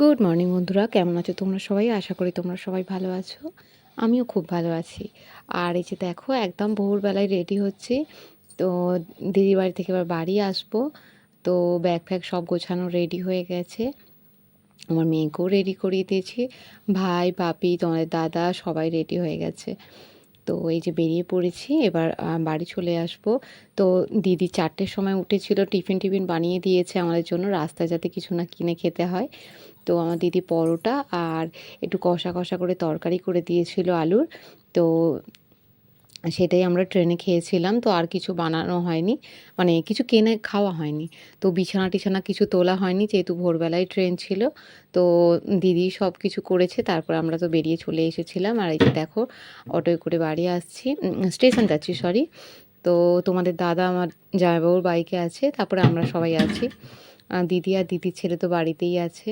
Good morning বন্ধুরা। কেমন আছো তোমরা সবাই? আশা করি তোমরা সবাই ভালো আছো। আমিও খুব ভালো আছি। আর এই যে দেখো, একদম ভোরবেলায় রেডি হচ্ছি। তো দিদি বাড়ি থেকে এবার বাড়ি আসব। তো ব্যাগ ফ্যাগ সব গোছানো রেডি হয়ে গেছে। আমার মেয়েকেও রেডি করিয়ে দিয়েছি। ভাই, পাপি, তোমাদের দাদা সবাই রেডি হয়ে গেছে। তো এই যে বেরিয়ে পড়েছি, এবার বাড়ি চলে আসব। তো দিদি চারটের সময় উঠেছিল টিফিন টিফিন বানিয়ে দিয়েছে আমাদের জন্য। রাস্তায় যাতে কিছু না কিনে খেতে হয়। তো আমার দিদি পরোটা আর একটু কষা কষা করে তরকারি করে দিয়েছিল আলুর। তো সেটাই আমরা ট্রেনে খেয়েছিলাম। তো আর কিছু বানানো হয়নি। মানে কিছু কেনে খাওয়া হয়নি। তো বিছানা টিছানা কিছু তোলা হয়নি যেহেতু ভোরবেলায় ট্রেন ছিল। তো দিদি সব কিছু করেছে। তারপর আমরা তো বেরিয়ে চলে এসেছিলাম। আর এই যে দেখো, অটোয় করে বাড়ি আসছি। স্টেশন যাচ্ছি সরি তো তোমাদের দাদা আমার জামাইবাবুর বাইকে আছে। তারপরে আমরা সবাই আছি। দিদি আর দিদির ছেলে তো বাড়িতেই আছে।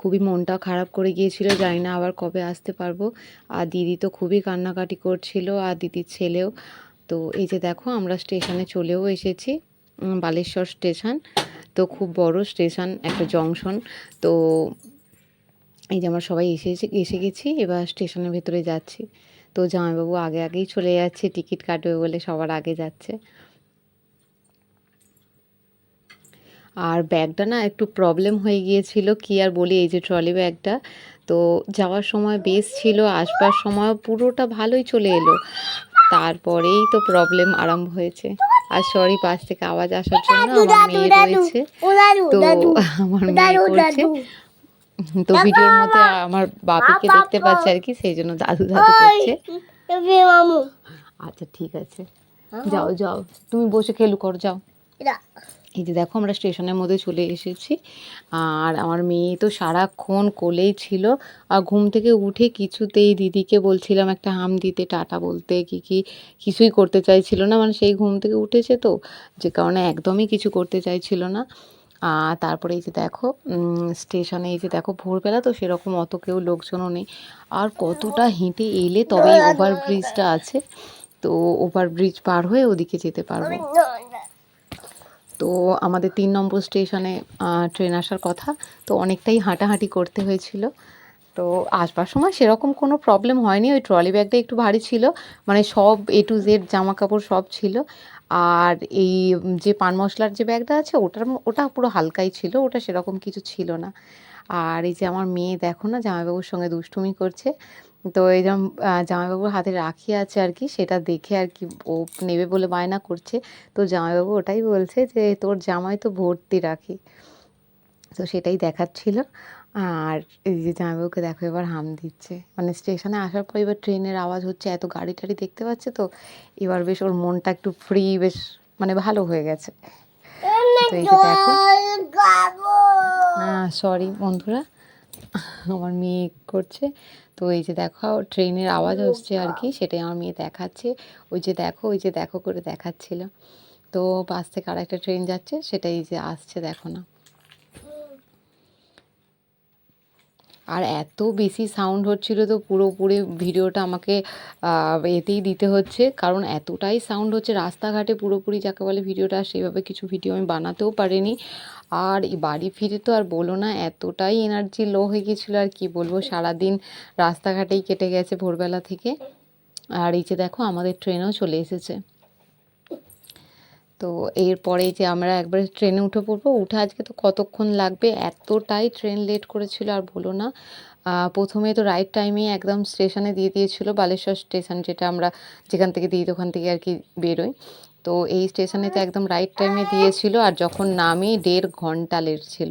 খুবই মনটা খারাপ করে গিয়েছিল, জানি না আবার কবে আসতে পারব। আর দিদি তো খুবই কান্নাকাটি করছিল, আর দিদির ছেলেও। তো এই যে দেখো, আমরা স্টেশনে চলেও এসেছি বালেশ্বর স্টেশন। তো খুব বড় স্টেশন, একটা জংশন। তো এই যে আমরা সবাই এসেছি এসে গেছি, এবার স্টেশনের ভেতরে যাচ্ছি। তো জামাইবাবু আগে আগেই চলে যাচ্ছে, টিকিট কাটবে বলে সবার আগে যাচ্ছে। আর ব্যাগটা না একটু প্রবলেম হয়ে গিয়েছিল। কি আর বলি এই যে ট্রলি ব্যাগটা। তো যাওয়ার সময় বেশ ছিল আসবার সময় পুরোটা ভালোই চলে এলো। তারপরেই তো প্রবলেম আরম্ভ হয়েছে। আর সরি পাশ থেকে আওয়াজ আসার জন্য আমার মেয়ে রয়েছে। তো আমার মেয়ে করছে। তো ভিডিওর মধ্যে আমার বাপিকে দেখতে পাচ্ছে আর কি সেই জন্য দাদু দাদু করছে। আচ্ছা ঠিক আছে। যাও যাও। তুমি বসে খেলু কর যাও। এই যে দেখো আমরা স্টেশনের মধ্যে চলে এসেছি। আর আমার মেয়ে তো সারাক্ষণ কোলেই ছিল। আর ঘুম থেকে উঠে কিছুতেই দিদিকে বলছিলাম, একটা হাম দিতে, টাটা বলতে। কি কি কিছুই করতে চাইছিল না। মানে সেই ঘুম থেকে উঠেছে তো, যে কারণে একদমই কিছু করতে চাইছিল না। আর তারপরে এই যে দেখো স্টেশনে এই যে দেখো, ভোরবেলা তো সেরকম অত কেউ লোকজনও নেই। আর কতটা হেঁটে এলে তবে ওভার ব্রিজটা আছে। তো ওভার ব্রিজ পার হয়ে ওদিকে যেতে পারব। তো আমাদের তিন নম্বর স্টেশনে ট্রেন আসার কথা। তো অনেকটাই হাঁটাহাঁটি করতে হয়েছিল। তো আসবার সময় সেরকম কোনো প্রবলেম হয়নি। ওই ট্রলি ব্যাগটা একটু ভারী ছিল। মানে সব এ টু জেড জামা কাপড় সব ছিল। আর এই যে পান মশলার যে ব্যাগটা আছে, ওটার ওটা পুরো হালকাই ছিল। ওটা সেরকম কিছু ছিল না। আর এই যে আমার মেয়ে দেখো না, জামাইবাবুর সঙ্গে দুষ্টুমি করছে। তো এই যেমন জামাইবাবুর হাতে রাখি আছে আর কি সেটা দেখে আর কি ও নেবে বলে বায়না করছে। তো জামাইবাবু ওটাই বলছে যে তোর জামাই তো ভর্তি রাখি। তো সেটাই দেখাচ্ছিল। আর এই যে জামাইবাবুকে দেখো এবার হাম দিচ্ছে। মানে স্টেশনে আসার পর এবার ট্রেনের আওয়াজ হচ্ছে এত গাড়ি টাড়ি দেখতে পাচ্ছে তো এবার বেশ ওর মনটা একটু ফ্রি বেশ মানে ভালো হয়ে গেছে। তো এই যে দেখো হ্যাঁ সরি বন্ধুরা আমার মেয়ে করছে। তো এই যে দেখো ট্রেনের আওয়াজ হচ্ছে আর কি সেটাই আমার মেয়ে দেখাচ্ছে। ওই যে দেখো ওই যে দেখো করে দেখাচ্ছিল। তো পাশ থেকে আর একটা ট্রেন যাচ্ছে সেটাই যে আসছে দেখো না। আর এত বেশি সাউন্ড হচ্ছিল তো পুরোপুরি ভিডিওটা আমাকে এতেই দিতে হচ্ছে। কারণ এতটাই সাউন্ড হচ্ছে, রাস্তাঘাটে পুরোপুরি যাকে বলে ভিডিওটা, সেভাবে কিছু ভিডিও আমি বানাতেও পারিনি। আর বাড়ি ফিরে তো আর বলো না, এতটাই এনার্জি লো হয়ে গেছিল আর কি বলব, সারাদিন রাস্তাঘাটেই কেটে গেছে ভোরবেলা থেকে। আর এই যে দেখো, আমাদের ট্রেনও চলে এসেছে। তো এরপরে যে আমরা একবার ট্রেনে উঠে পড়ব, উঠে আজকে তো কতক্ষণ লাগবে? এতটাই ট্রেন লেট করেছিল আর বলো না। প্রথমে তো রাইট টাইমে একদম স্টেশনে দিয়ে দিয়েছিল, বালেশ্বর স্টেশন যেটা আমরা যেখান থেকে দিই ওখান থেকে আর কি বেরোই। তো এই স্টেশনে তো একদম রাইট টাইমে দিয়েছিল আর যখন নামি দেড় ঘণ্টা লেট ছিল।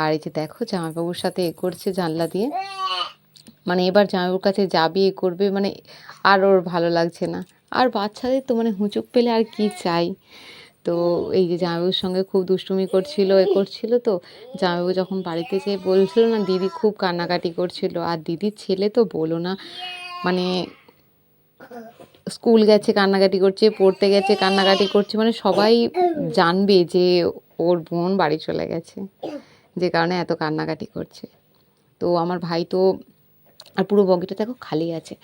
আর এই যে দেখো, জামাইবাবুর সাথে এ করছে জানলা দিয়ে। মানে এবার জামাইবাবুর কাছে যাবি এ করবে মানে আর ওর ভালো লাগছে না। আর বাচ্চাদের তো মানে হুঁচুক পেলে আর কি চাই? তো এই যে জামাইবাবুর সঙ্গে খুব দুষ্টুমি করছিল, এ করছিল তো জামাইবাবু যখন বাড়িতে যেয়ে বলছিল না, দিদি খুব কান্নাকাটি করছিল, আর দিদির ছেলে তো বলো না মানে স্কুল গেছে, কান্নাকাটি করছে, পড়তে গেছে, কান্নাকাটি করছে মানে সবাই জানবে যে ওর বোন বাড়ি চলে গেছে, যে কারণে এত কান্নাকাটি করছে। তো আমার ভাই তো, আর পুরো বগিটা দেখো খালি আছে।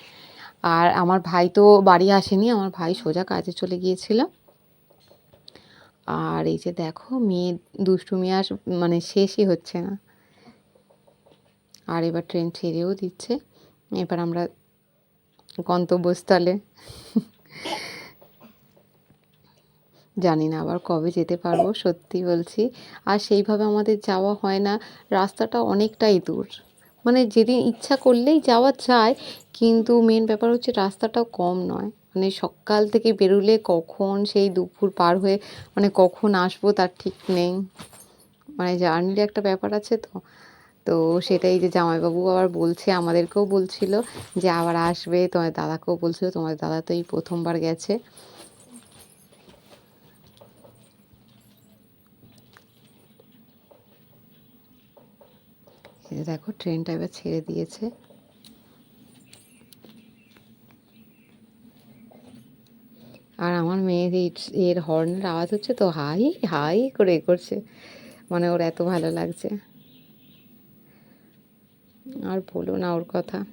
আর আমার ভাই তো বাড়ি আসেনি, আমার ভাই সোজা কাজে চলে গিয়েছিল। আর এই যে দেখো, মেয়ে দুষ্টুমি আর মানে শেষই হচ্ছে না। আর এবার ট্রেন ছেড়েও দিচ্ছে। এবার আমরা গন্তব্যস্থলে। জানি না আবার কবে যেতে পারব, সত্যি বলছি। আর সেইভাবে আমাদের যাওয়া হয় না, রাস্তাটা অনেকটাই দূর। মানে যেদিন ইচ্ছা করলেই যাওয়া যায়, কিন্তু মেন ব্যাপার হচ্ছে রাস্তাটাও কম নয়। মানে সকাল থেকে বেরোলে কখন সেই দুপুর পার হয়ে মানে কখন আসব তার ঠিক নেই। মানে জার্নির একটা ব্যাপার আছে তো। তো সেটাই যে জামাইবাবু আবার বলছে, আমাদেরকেও বলছিল যে আবার আসবে তোমার দাদাকেও বলছিল তোমার দাদা তো এই প্রথমবার গেছে এই যে দেখো ট্রেনটা এবার ছেড়ে দিয়েছে। আর আমার মেয়ের এর হর্নের আওয়াজ হচ্ছে তো হাই হাই করে এ করছে। মানে ওর এত ভালো লাগছে। আর বলো না ওর কথা।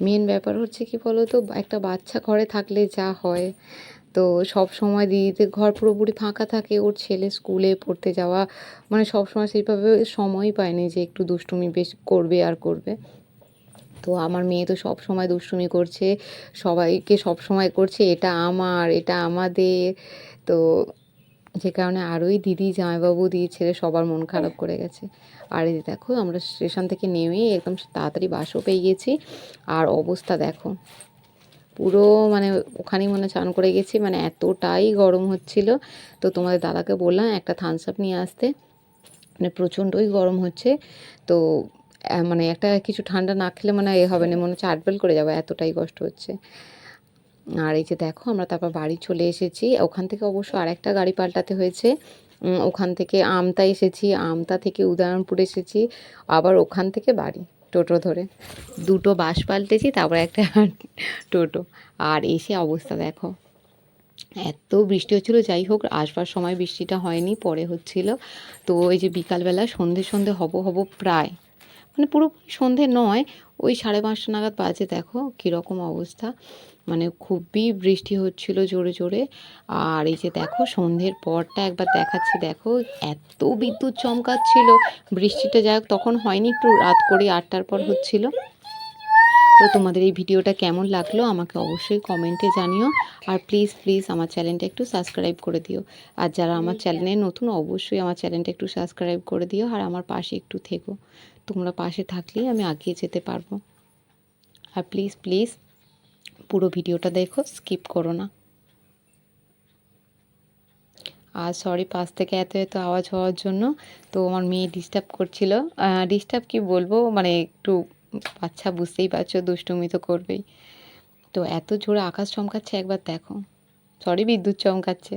মেন ব্যাপার হচ্ছে কি বলো তো, একটা বাচ্চা ঘরে থাকলে যা হয় তো সব সময় দিদিদের ঘর পুরোপুরি ফাঁকা থাকে, ওর ছেলে স্কুলে পড়তে যাওয়া মানে সব সময় সেইভাবে সময় পায়নি যে একটু দুষ্টুমি বেশ করবে আর করবে। তো আমার মেয়ে তো সব সময় দুষ্টুমি করছে, সবাইকে সব সময় করছে, এটা আমার, এটা আমাদের। তো যে কারণে আরোই দিদি, জামাইবাবু দিদি ছেলে সবার মন খারাপ করে গেছে। আর এই দেখো, আমরা স্টেশন থেকে নেমে একদম তাড়াতাড়ি বাসও পেয়ে গেছি। আর অবস্থা দেখো। পুরো মানে ওখানেই মনে চান করে গেছি। মানে এতটাই গরম হচ্ছিল। তো তোমাদের দাদাকে বললাম একটা থামস আপ নিয়ে আসতে। মানে প্রচণ্ডই গরম হচ্ছে। তো মানে একটা কিছু ঠান্ডা না খেলে মানে এ হবে না। মনে হচ্ছে আটবেল করে যাব। এতটাই কষ্ট হচ্ছে। আর এই যে দেখো, আমরা তারপর বাড়ি চলে এসেছি। ওখান থেকে অবশ্য আরেকটা গাড়ি পাল্টাতে হয়েছে। ওখান থেকে আমতা এসেছি। আমতা থেকে উদয়নপুর এসেছি। আবার ওখান থেকে বাড়ি। টোটো ধরে। দুটো বাস পাল্টেছি, তারপর একটা টোটো। আর এসে অবস্থা দেখো। এত বৃষ্টি হচ্ছিল, যাই হোক, আসবার সময় বৃষ্টিটা হয়নি, পরে হচ্ছিল। তো ওই যে বিকালবেলা সন্ধে সন্ধে হব হব প্রায়। মানে পুরোপুরি সন্ধে নয়, ওই সাড়ে পাঁচটা নাগাদ বাজে, দেখো কীরকম অবস্থা। মানে খুবই বৃষ্টি হচ্ছিল জোরে জোরে। আর এই যে দেখো, সন্ধ্যের পরটা একবার দেখাচ্ছি, দেখো, এত বিদ্যুৎ চমকাচ্ছিল। বৃষ্টিটা যাই তখন হয়নি, একটু রাত করে আটটার পর হচ্ছিল। তো তোমাদের এই ভিডিওটা কেমন লাগল, আমাকে অবশ্যই কমেন্টে জানিও। আর প্লিজ প্লিজ আমার চ্যানেলটা একটু সাবস্ক্রাইব করে দিও। আর যারা আমার চ্যানেলে নতুন, অবশ্যই আমার চ্যানেলটা একটু সাবস্ক্রাইব করে দিও। আর আমার পাশে একটু থেকো। তোমরা পাশে থাকলেই আমি আগিয়ে যেতে পারব। আর প্লিজ প্লিজ পুরো ভিডিওটা দেখো স্কিপ করো না। আর সরি পাশ থেকে এত এত আওয়াজ হওয়ার জন্য তো আমার মেয়ে ডিস্টার্ব করছিল। ডিস্টার্ব কি বলব? মানে একটু বাচ্চা বুঝতেই পারছ, দুষ্টুমি তো করবেই। তো এত জোরে আকাশ চমকাচ্ছে, একবার দেখো। সরি বিদ্যুৎ চমকাচ্ছে।